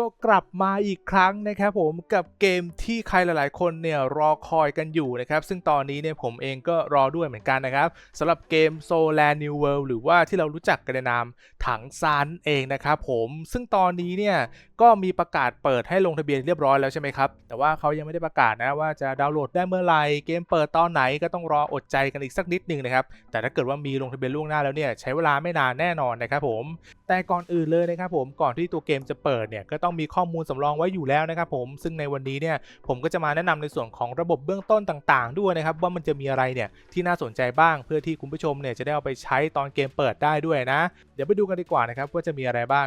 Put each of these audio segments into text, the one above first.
ก็กลับมาอีกครั้งนะครับผมกับเกมที่ใครหลาย ๆ คนเนี่ยรอคอยกันอยู่นะครับซึ่งตอนนี้เนี่ยผมเองก็รอด้วยเหมือนกันนะครับสำหรับเกม Solar New World หรือว่าที่เรารู้จักกันในนามถังซานเองนะครับผมซึ่งตอนนี้เนี่ยก็มีประกาศเปิดให้ลงทะเบียนเรียบร้อยแล้วใช่ไหมครับแต่ว่าเขายังไม่ได้ประกาศนะว่าจะดาวน์โหลดได้เมื่อไหร่เกมเปิดตอนไหนก็ต้องรออดใจกันอีกสักนิดนึงนะครับแต่ถ้าเกิดว่ามีลงทะเบียนล่วงหน้าแล้วเนี่ยใช้เวลาไม่นานแน่นอนนะครับผมแต่ก่อนอื่นเลยนะครับผมก่อนที่ตัวเกมจะเปิดเนี่ยก็ต้องมีข้อมูลสำรองไว้อยู่แล้วนะครับผมซึ่งในวันนี้เนี่ยผมก็จะมาแนะนำในส่วนของระบบเบื้องต้นต่าง ๆ ด้วยนะครับว่ามันจะมีอะไรเนี่ยที่น่าสนใจบ้าง เพื่อที่คุณผู้ชมเนี่ยจะได้เอาไปใช้ตอนเกมเปิดได้ด้วยนะ เดี๋ยวไปดูกันดีกว่านะครับว่าจะมีอะไรบ้าง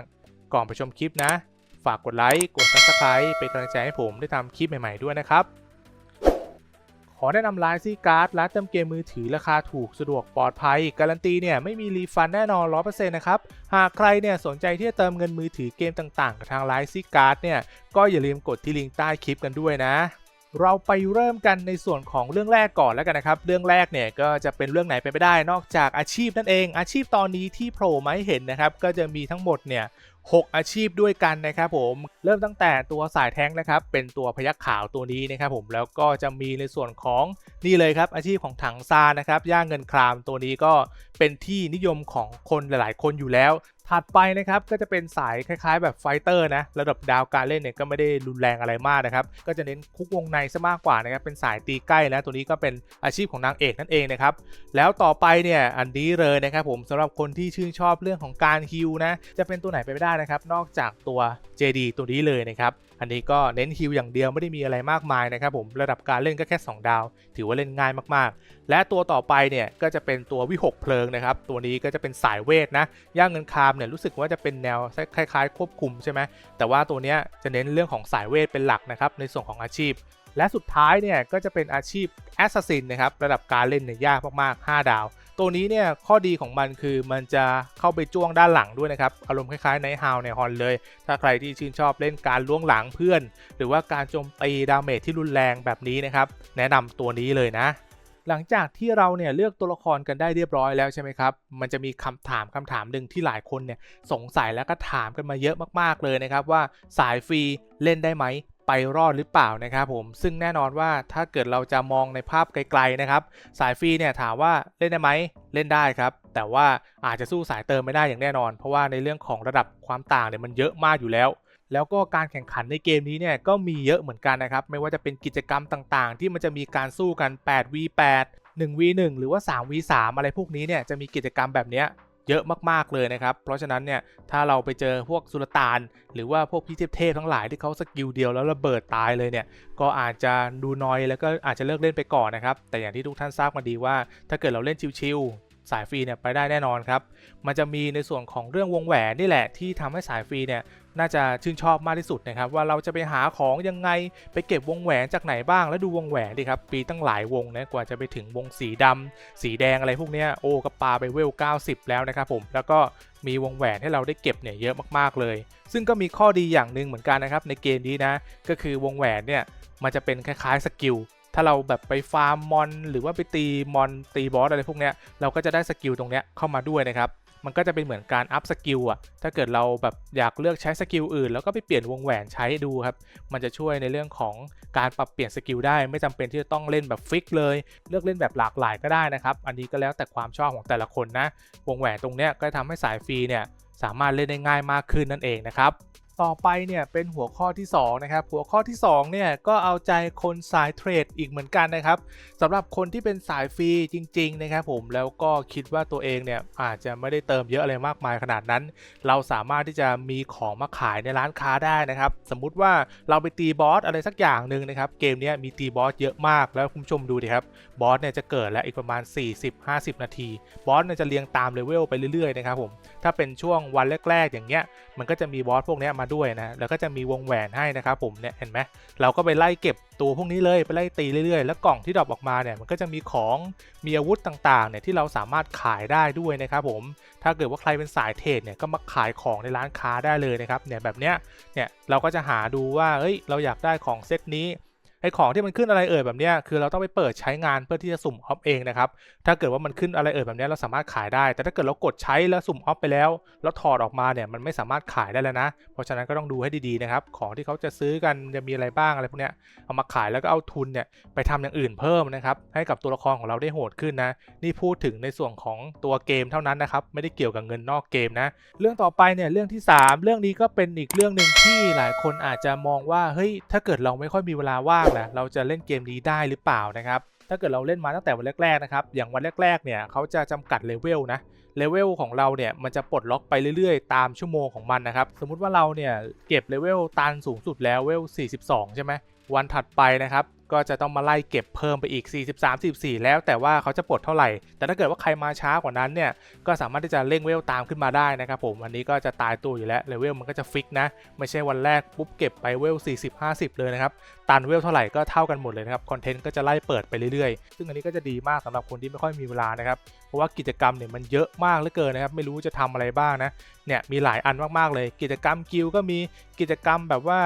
ก่อนไปชมคลิปนะ ฝากกดไลค์กดซับสไคร b e เป็นกำลังใจให้ผมได้ทำคลิปใหม่ ๆด้วยนะครับ อแนะนำไลน์ซีการ์ดร้านเติมเกมมือถือราคาถูกสะดวกปลอดภัย การันตีเนี่ยไม่มีรีฟันแน่นอน 100%นะครับ หากใครเนี่ยสนใจที่จะเติมเงินมือถือเกมต่างๆ กับทางไลน์ซีการ์ดเนี่ยก็อย่าลืมกดที่ลิงก์ใต้คลิปกันด้วยนะเราไปเริ่มกันในส่วนของเรื่องแรกก่อนแล้วกันนะครับ เรื่องแรกเนี่ยก็จะเป็นเรื่องไหนไปไม่ได้นอกจากอาชีพนั่นเอง อาชีพตอนนี้ที่โผล่มาให้เห็นนะครับ ก็จะมีทั้งหมดเนี่ย 6 อาชีพด้วยกันนะครับผมเริ่มตั้งแต่ตัวสายแท้งนะครับเป็นตัวพยักขาวตัวนี้นะครับผมแล้วก็จะมีในส่วนของนี่เลยครับอาชีพของถังซานนะครับย่างเงินครามตัวนี้ก็เป็นที่นิยมของคนหลาย ๆ คนอยู่แล้ว ถัดไปนะครับก็จะเป็นสายคล้าย ๆ แบบไฟเตอร์นะระดับดาวการเล่นเนี่ยก็ไม่ได้รุนแรงอะไรมากนะครับก็จะเน้นคุกวงในซะมากกว่านะครับเป็นสายตีใกล้แล้วตัวนี้ก็เป็นอาชีพของนางเอกนั่นเองนะครับแล้วต่อไปเนี่ยอันนี้เลยนะครับผมสำหรับคนที่ชื่นชอบเรื่องของการฮิลนะจะเป็นตัวไหนไปไม่ได้นะครับนอกจากตัว JD ตัวนี้เลยนะครับอันนี้ก็เน้นฮิลอย่างเดียวไม่ได้มีอะไรมากมายนะครับผมระดับการเล่นก็แค่ 2 ดาว ถือว่าเล่นง่ายมากๆ และตัวต่อไปเนี่ยก็จะเป็นตัววิหกเพลิงนะครับตัวนี้ก็จะเป็นสายเวทนะย่างเงินคาเนี่ยรู้สึกว่าจะเป็นแนวคล้ายๆ ควบคุมใช่ไหมแต่ว่าตัวเนี้ยจะเน้นเรื่องของสายเวทเป็นหลักนะครับในส่วนของอาชีพ และสุดท้ายเนี่ยก็จะเป็นอาชีพแอสซัสซินนะครับระดับการเล่นเนี่ยยากมากๆ 5 ดาว ตัวนี้เนี่ยข้อดีของมันคือมันจะเข้าไปจ้วงด้านหลังด้วยนะครับอารมณ์คล้ายๆในฮาวในฮอนเลย ถ้าใครที่ชื่นชอบเล่นการล้วงหลังเพื่อน หรือว่าการโจมตีดาเมจที่รุนแรงแบบนี้นะครับแนะนำตัวนี้เลยนะ หลังจากที่เราเนี่ยเลือกตัวละครกันได้เรียบร้อยแล้วใช่ไหมครับ มันจะมีคำถามคำถามหนึ่งที่หลายคนเนี่ยสงสัยแล้วก็ถามกันมาเยอะมากๆเลยนะครับว่าสายฟรีเล่นได้ไหมไปรอดหรือเปล่านะครับผมซึ่งแน่นอนว่าถ้าเกิดเราจะมองในภาพไกลๆนะครับ สายฟรีเนี่ยถามว่าเล่นได้ไหมเล่นได้ครับ แต่ว่าอาจจะสู้สายเติมไม่ได้อย่างแน่นอน เพราะว่าในเรื่องของระดับความต่างเนี่ยมันเยอะมากอยู่แล้ว แล้วก็การแข่งขันในเกมนี้เนี่ยก็มีเยอะเหมือนกันนะครับ ไม่ว่าจะเป็นกิจกรรมต่างๆ ที่มันจะมีการสู้กัน 8v8 1v1 หรือว่า 3v3 อะไรพวกนี้เนี่ยจะมีกิจกรรมแบบนี้เยอะมากๆเลยนะครับ เพราะฉะนั้นเนี่ยถ้าเราไปเจอพวกสุลต่าน หรือว่าพวกพี่เทพๆทั้งหลายที่เขาสกิลเดียวแล้วระเบิดตายเลยเนี่ย ก็อาจจะดูนอยแล้วก็อาจจะเลิกเล่นไปก่อนนะครับ แต่อย่างที่ทุกท่านทราบกันดีว่า ถ้าเกิดเราเล่นชิวๆสายฟรีเนี่ยไปได้แน่นอนครับ มันจะมีในส่วนของเรื่องวงแหวนนี่แหละที่ทำให้สายฟรีเนี่ย น่าจะชื่นชอบมากที่สุดนะครับ ว่าเราจะไปหาของยังไงไปเก็บวงแหวนจากไหนบ้างแล้วดูวงแหวนดิครับ ปีตั้งหลายวงนะกว่าจะไปถึงวงสีดำสีแดงอะไรพวกนี้โอ้กระปาไปเวล 90 แล้วนะครับผมแล้วก็มีวงแหวนให้เราได้เก็บเนี่ยเยอะมากๆเลย ซึ่งก็มีข้อดีอย่างหนึ่งเหมือนกันนะครับในเกมนี้นะก็คือวงแหวนเนี่ยมันจะเป็นคล้ายๆสกิลถ้าเราแบบไปฟาร์มมอน หรือว่าไปตีมอนตีบอสอะไรพวกเนี้ยเราก็จะได้สกิลตรงเนี้ยเข้ามาด้วยนะครับ มันก็จะเป็นเหมือนการอัพสกิลอะถ้าเกิดเราแบบอยากเลือกใช้สกิลอื่น แล้วก็ไปเปลี่ยนวงแหวนใช้ดูครับ มันจะช่วยในเรื่องของการปรับเปลี่ยนสกิลได้ไม่จำเป็นที่จะต้องเล่นแบบฟิกเลย เลือกเล่นแบบหลากหลายก็ได้นะครับ อันนี้ก็แล้วแต่ความชอบของแต่ละคนนะ วงแหวนตรงเนี้ยก็ทำให้สายฟรีเนี่ยสามารถเล่นได้ง่ายมากขึ้นนั่นเองนะครับ ต่อไปเนี่ยเป็นหัวข้อที่2นะครับหัวข้อที่2เนี่ยก็เอาใจคนสายเทรดอีกเหมือนกันนะครับสำหรับคนที่เป็นสายฟรีจริงๆนะครับผมแล้วก็คิดว่าตัวเองเนี่ยอาจจะไม่ได้เติมเยอะอะไรมากมายขนาดนั้น เราสามารถที่จะมีของมาขายในร้านค้าได้นะครับ สมมุติว่าเราไปตีบอสอะไรสักอย่างหนึ่งนะครับเกมเนี้ยมีตีบอสเยอะมากแล้วคุณผู้ชมดูดิครับบอสเนี่ยจะเกิดแล้วอีกประมาณ 40-50 นาที บอสเนี่ยจะเรียงตามเลเวลไปเรื่อยๆนะครับผมถ้าเป็นช่วงวันแรก ๆ อย่างเงี้ยมันก็จะมีบอสพวกนี้ยมาด้วยนะ แล้วก็จะมีวงแหวนให้นะครับผมเนี่ยเห็นไหมเราก็ไปไล่เก็บตัวพวกนี้เลยไปไล่ตีเรื่อยๆ แล้วกล่องที่ดรอปออกมาเนี่ยมันก็จะมีของมีอาวุธต่างๆเนี่ยที่เราสามารถขายได้ด้วยนะครับผมถ้าเกิดว่าใครเป็นสายเทรดเนี่ยก็มาขายของในร้านค้าได้เลยนะครับเนี่ยแบบเนี้ยเนี่ยเราก็จะหาดูว่าเฮ้ยเราอยากได้ของเซตนี้ ไอของที่มันขึ้นอะไรเอ่ยแบบเนี้ยคือเราต้องไปเปิดใช้งานเพื่อที่จะสุ่มออฟเองนะครับถ้าเกิดว่ามันขึ้นอะไรเอ่ยแบบเนี้ยเราสามารถขายได้ แต่ถ้าเกิดเรากดใช้แล้วสุ่มออฟไปแล้ว แล้วถอดออกมาเนี่ยมันไม่สามารถขายได้แล้วนะ เพราะฉะนั้นก็ต้องดูให้ดีๆนะครับของที่เขาจะซื้อกันจะมีอะไรบ้างอะไรพวกเนี้ยเอามาขายแล้วก็เอาทุนเนี่ยไปทำอย่างอื่นเพิ่มนะครับให้กับตัวละครของเราได้โหดขึ้นนะนี่พูดถึงในส่วนของตัวเกมเท่านั้นนะครับไม่ได้เกี่ยวกับเงินนอกเกมนะเรื่องต่อไปเนี่ยเรื่องที่ 3 เรื่องนี้ก็เป็นอีกเรื่องหนึ่งที่หลายคนอาจจะมองว่าเฮ้ยถ้าเกิดเราไม่ค่อยมีเวลาว่างนะเราจะเล่นเกมนี้ได้หรือเปล่านะครับถ้าเกิดเราเล่นมาตั้งแต่วันแรกๆนะครับอย่างวันแรกๆเนี่ยเขาจะจำกัดเลเวลนะเลเวลของเราเนี่ยมันจะปลดล็อกไปเรื่อยๆ ตามชั่วโมงของมันนะครับสมมุติว่าเราเนี่ยเก็บเลเวลตันสูงสุดแล้วเลเวล 42 ใช่ไหมวันถัดไปนะครับ ก็จะต้องมาไล่เก็บเพิ่มไปอีก 43 44 แล้วแต่ว่าเขาจะปลดเท่าไหร่ แต่ถ้าเกิดว่าใครมาช้ากว่านั้นเนี่ย ก็สามารถที่จะเร่งเวลตามขึ้นมาได้นะครับผม อันนี้ก็จะตายตัวอยู่แล้ว เลเวลมันก็จะฟิกนะ ไม่ใช่วันแรกปุ๊บเก็บไปเวล 40 50 เลยนะครับ ตันเวลเท่าไหร่ก็เท่ากันหมดเลยนะครับ คอนเทนต์ก็จะไล่เปิดไปเรื่อยๆ ซึ่งอันนี้ก็จะดีมากสำหรับคนที่ไม่ค่อยมีเวลานะครับ เพราะว่ากิจกรรมเนี่ยมันเยอะมากเหลือเกินนะครับ ไม่รู้จะทำอะไรบ้างนะ เนี่ยมีหลายอันมากๆเลย กิจกรรมกิลก็มี กิจกรรมแบบว่า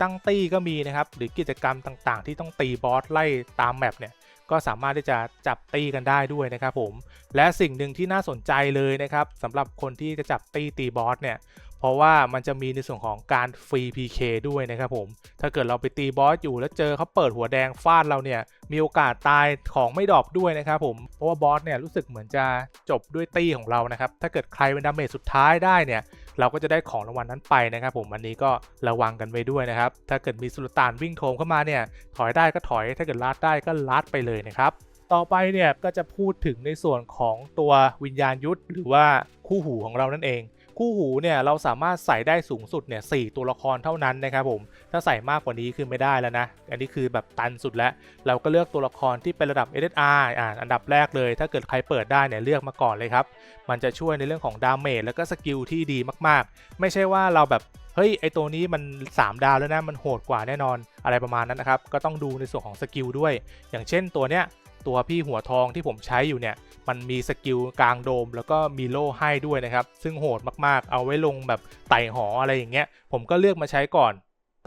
ตั้งตี้ก็มีนะครับ หรือกิจกรรมต่างๆ ที่ต้องตีบอสไล่ตามแมปเนี่ยก็สามารถที่จะจับตีกันได้ด้วยนะครับผม และสิ่งหนึ่งที่น่าสนใจเลยนะครับสำหรับคนที่จะจับตีตีบอสเนี่ย เพราะว่ามันจะมีในส่วนของการฟรี PK ด้วยนะครับผม ถ้าเกิดเราไปตีบอสอยู่แล้วเจอเขาเปิดหัวแดงฟาดเราเนี่ย มีโอกาสตายของไม่ดรอปด้วยนะครับผม เพราะว่าบอสเนี่ยรู้สึกเหมือนจะจบด้วยตีของเรานะครับ ถ้าเกิดใครเป็นดาเมจสุดท้ายได้เนี่ย เราก็จะได้ของรางวัลนั้นไปนะครับผมอันนี้ก็ระวังกันไว้ด้วยนะครับ ถ้าเกิดมีสุลต่านวิ่งโถมเข้ามาเนี่ยถอยได้ก็ถอยถ้าเกิดลาดได้ก็ลาดไปเลยนะครับต่อไปเนี่ยก็จะพูดถึงในส่วนของตัววิญญาณยุทธหรือว่าคู่หูของเรานั่นเอง คู่หูเนี่ยเราสามารถใส่ได้สูงสุดเนี่ยสตัวละครเท่านั้นนะครับผม ถ้าใส่มากกว่านี้คือไม่ได้แล้วนะ อันนี้คือแบบตันสุดแล้ว เราก็เลือกตัวละครที่เป็นระดับ SSR อ่าอันดับแรกเลย ถ้าเกิดใครเปิดได้เนี่ยเลือกมาก่อนเลยครับ มันจะช่วยในเรื่องของดาเมจแล้วก็สกิลที่ดีมากๆ ไม่ใช่ว่าเราแบบเฮ้ยไอตัวนี้มัน 3 ดาวแล้วนะมันโหดกว่าแน่นอนอะไรประมาณนั้นนะครับ ก็ต้องดูในส่วนของสกิลด้วย อย่างเช่นตัวเนี้ย ตัวพี่หัวทองที่ผมใช้อยู่เนี่ย มันมีสกิลกลางโดม แล้วก็มีโล่ให้ด้วยนะครับ ซึ่งโหดมากๆ เอาไว้ลงแบบไต่หออะไรอย่างเงี้ย ผมก็เลือกมาใช้ก่อน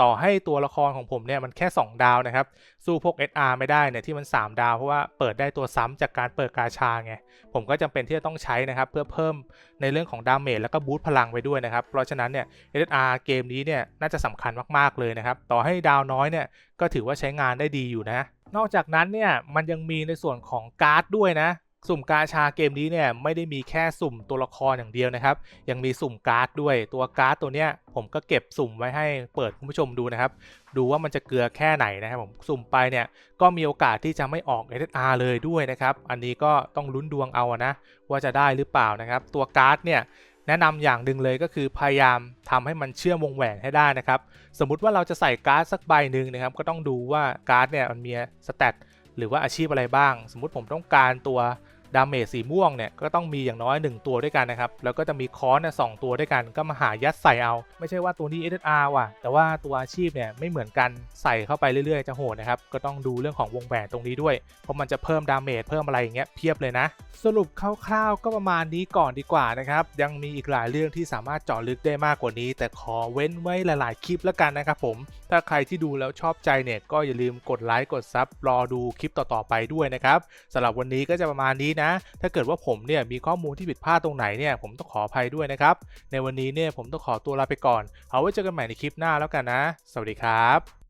ต่อให้ตัวละครของผมเนี่ยมันแค่ 2 ดาวนะครับ สู้พวก SR ไม่ได้เนี่ยที่มัน 3 ดาวเพราะว่าเปิดได้ตัวซ้ำจากการเปิดกาชาไง ผมก็จำเป็นที่จะต้องใช้นะครับ เพื่อเพิ่มในเรื่องของดาเมจแล้วก็บูตพลังไปด้วยนะครับ เพราะฉะนั้นเนี่ย SR เกมนี้เนี่ยน่าจะสำคัญมากๆเลยนะครับ ต่อให้ดาวน้อยเนี่ยก็ถือว่าใช้งานได้ดีอยู่นะ นอกจากนั้นเนี่ยมันยังมีในส่วนของการ์ดด้วยนะ สุ่มกาชาเกมนี้เนี่ยไม่ได้มีแค่สุ่มตัวละครอย่างเดียวนะครับ ยังมีสุ่มการ์ดด้วยตัวการ์ดตัวเนี้ยผมก็เก็บสุ่มไว้ให้เปิดคุณผู้ชมดูนะครับ ดูว่ามันจะเกลือแค่ไหนนะครับผมสุ่มไปเนี่ยก็มีโอกาสที่จะไม่ออก SSR เลยด้วยนะครับ อันนี้ก็ต้องลุ้นดวงเอานะว่าจะได้หรือเปล่านะครับ ตัวการ์ดเนี่ย แนะนำอย่างหนึ่งเลยก็คือพยายามทำให้มันเชื่อมวงแหวนให้ได้นะครับ สมมุติว่าเราจะใส่การ์ดสักใบหนึ่งนะครับ ก็ต้องดูว่าการ์ดเนี่ยมันมีสเตตหรือว่าอาชีพอะไรบ้าง สมมุติผมต้องการตัว ดาเมจสีม่วงเนี่ยก็ต้องมีอย่างน้อย 1 ตัวด้วยกันนะครับ แล้วก็จะมีคอนเนี่ยสตัวด้วยกัน ก็มาหายัดใส่เอา ไม่ใช่ว่าตัวนี้ SSR ว่ะ แต่ว่าตัวอาชีพเนี่ยไม่เหมือนกันใส่เข้าไปเรื่อยๆ จะโหดนะครับ ก็ต้องดูเรื่องของวงแหวนตรงนี้ด้วย เพราะมันจะเพิ่มดาเมจเพิ่มอะไรอย่างเงี้ยเพียบเลยนะ สรุปคร่าวๆก็ประมาณนี้ก่อนดีกว่านะครับ ยังมีอีกหลายเรื่องที่สามารถเจาะลึกได้มากกว่านี้ แต่ขอเว้นไว้หลาย ๆ คลิปแล้วกันนะครับผม ถ้าใครที่ดูแล้วชอบใจเนี่ยก็อย่าลืมกดไลค์กดซับรอดูคลิปต่อๆไปด้วยนะครับสำหรับวันนี้ก็จะประมาณนี้นะ ถ้าเกิดว่าผมเนี่ยมีข้อมูลที่ผิดพลาดตรงไหนเนี่ยผมต้องขออภัยด้วยนะครับ ในวันนี้เนี่ยผมต้องขอตัวลาไปก่อน เอาไว้เจอกันใหม่ในคลิปหน้าแล้วกันนะ สวัสดีครับ